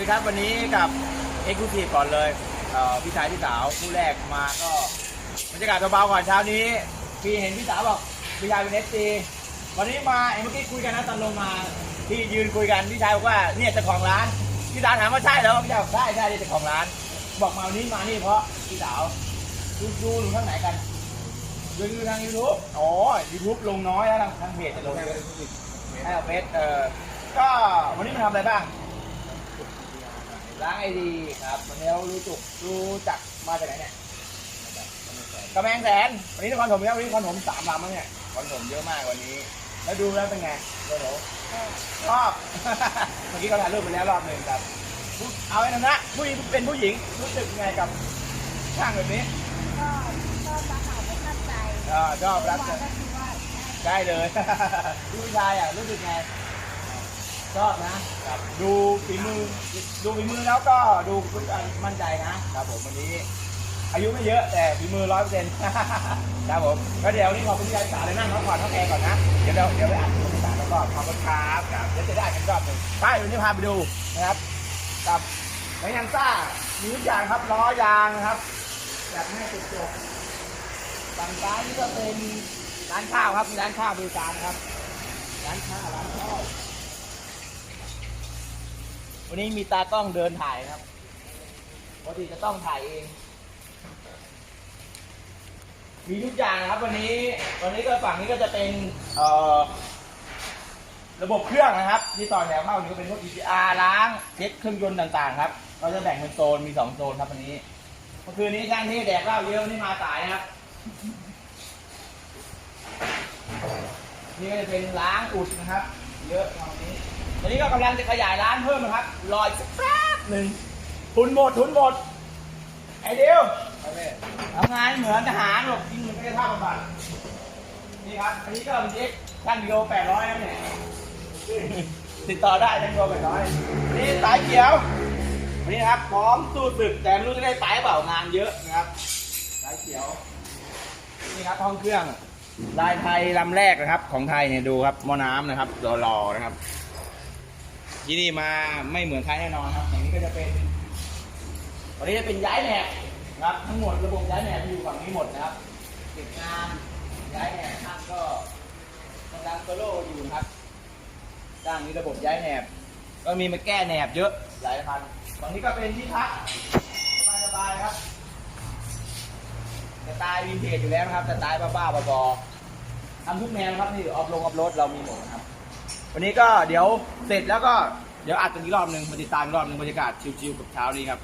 ดีครับวันนี้กับเอ็กซ์คลูซีฟก่อนเลยเพี่ชายพี่สาวคู่แรกมาก็บรรยากาศเบาๆก่อนเช้านี้ พี่เห็นพี่สาวบอกพี่ชายเป็นเอฟซีวันนี้มาเอ็มเมื่อกี้คุยกันนะตอนลงมาที่ยืนคุยกันพี่ชายบอกว่าเนี่ยเจ้าของร้านพี่สาวถามว่าใช่แล้วพี่ชายบอกใช่ใช่นี่เจ้าของร้าน บอกมาวันนี้มานี่เพราะพี่สาวดูดูดูข้างไหนกันดูอยู่ทางยูทูบอ๋อยูทูบลงน้อยแล้วทางเพจจะลงให้เอาเฟซเออก็วันนี้มาทำอะไรบ้าง ล้างไอดีครับ วันนี้เรารู้จุกรู้จักมาจากไหนเนี่ยกระแมงแสน วันนี้นครถมครับวันนี้นครถมสามลำแล้วเนี่ยนครถมเยอะมากวันนี้ แล้วดูแล้วเป็นไงโดโหชอบ เมื่อกี้เขาถ่ายรูปไปแล้วรอบหนึ่งครับเอาไว้นะนะผู้หญิงเป็นผู้หญิงรู้สึกยังไงกับช่างแบบนี้ก็ก็มาหาประทับใจเออชอบรักว่าก็คือว่าได้เลยผู้ชายอะรู้สึกไง ชอบนะ ดูฝีมือ ดูฝีมือแล้วก็ดูมั่นใจนะครับผมวันนี้อายุไม่เยอะแต่ฝีมือร้อยเปอร์เซ็นต์ครับผมก็เดี๋ยวนี้ขอบคุณที่สาเลยนั่งพักผ่อนพักแอร์ก่อนนะ เดี๋ยวเราเดี๋ยวไปอ่านคอมเมนต์แล้วก็ขอบคุณครับครับเดี๋ยวจะได้กันรอบหนึ่งไปวันนี้พาไปดูนะครับ กับแมงยันซ่ามีทุกอย่างครับล้อยางครับแบบให้จุดจบฝั่งซ้ายนี่ก็เป็นร้านข้าวครับมีร้านข้าวบริการครับ ร้านข้าวร้านข้า วันนี้มีตากล้องเดินถ่ายครับปกติจะต้องถ่ายเอง มีทุกอย่างนะครับ วันนี้ วันนี้ก็ฝั่งนี้ก็จะเป็นเอ่อระบบเครื่องนะครับ ที่ต่อแถวเข้านี่ก็เป็นพวก EGR ล้างเช็คเครื่องยนต์ต่างๆ ครับเราจะแบ่งเป็นโซนมีสองโซนครับวันนี้เมื่อคืนนี้ช่างที่แดกเหล้าเยอะวันนี่มาสายนะครับนี่ก็จะเป็นล้างอุดนะครับ เยอะ ตอนนี้ก็กำลังจะขยายร้านเพิ่มนะครับ รออีกสักแป๊บหนึ่งทุนหมดทุนหมด ไอเดียวทำงานเหมือนทหารหรอกจริงมันไม่ได้ท่าบำบัดนี่ครับ อันนี้ก็เป็นเอ็กช่างกิโลแปดร้อยนะเนี่ย ติดต่อได้ช่างกิโลแปดร้อยนี่สายเขียววันนี้นะครับพร้อมสู้ศึกแต่ไม่รู้จะได้ไปเปล่างานเยอะนะครับ สายเขียว นี่ครับห้องเครื่องลายไทยลำแรกนะครับ ของไทยเนี่ยดูครับมอน้ำนะครับรอรอนะครับ ที่นี่มาไม่เหมือนใครแน่นอนครับ อย่างนี้ก็จะเป็นวันนี้จะเป็นย้ายแหนบนะครับ ทั้งหมดระบบย้ายแหนบอยู่ฝั่งนี้หมดนะครับเก็บงานย้ายแหนบช่างก็กำลังโซโล่อยู่ครับจ้างนี้ระบบย้ายแหนบ ก็มีมาแก้แหนบเยอะหลายพันฝั่งนี้ก็เป็นที่พักสบายๆครับสไตล์วินเทจอยู่แล้วนะครับสไตล์บ้าๆบอๆทำทุกแนวครับนี่ออฟลงออฟโรดเรามีหมดนะครับ วันนี้ก็เดี๋ยวเสร็จแล้วก็เดี๋ยวอัดกันอีกรอบหนึ่งมาติดตามอีกรอบหนึ่งบรรยากาศชิวๆกับเช้านี้ครับ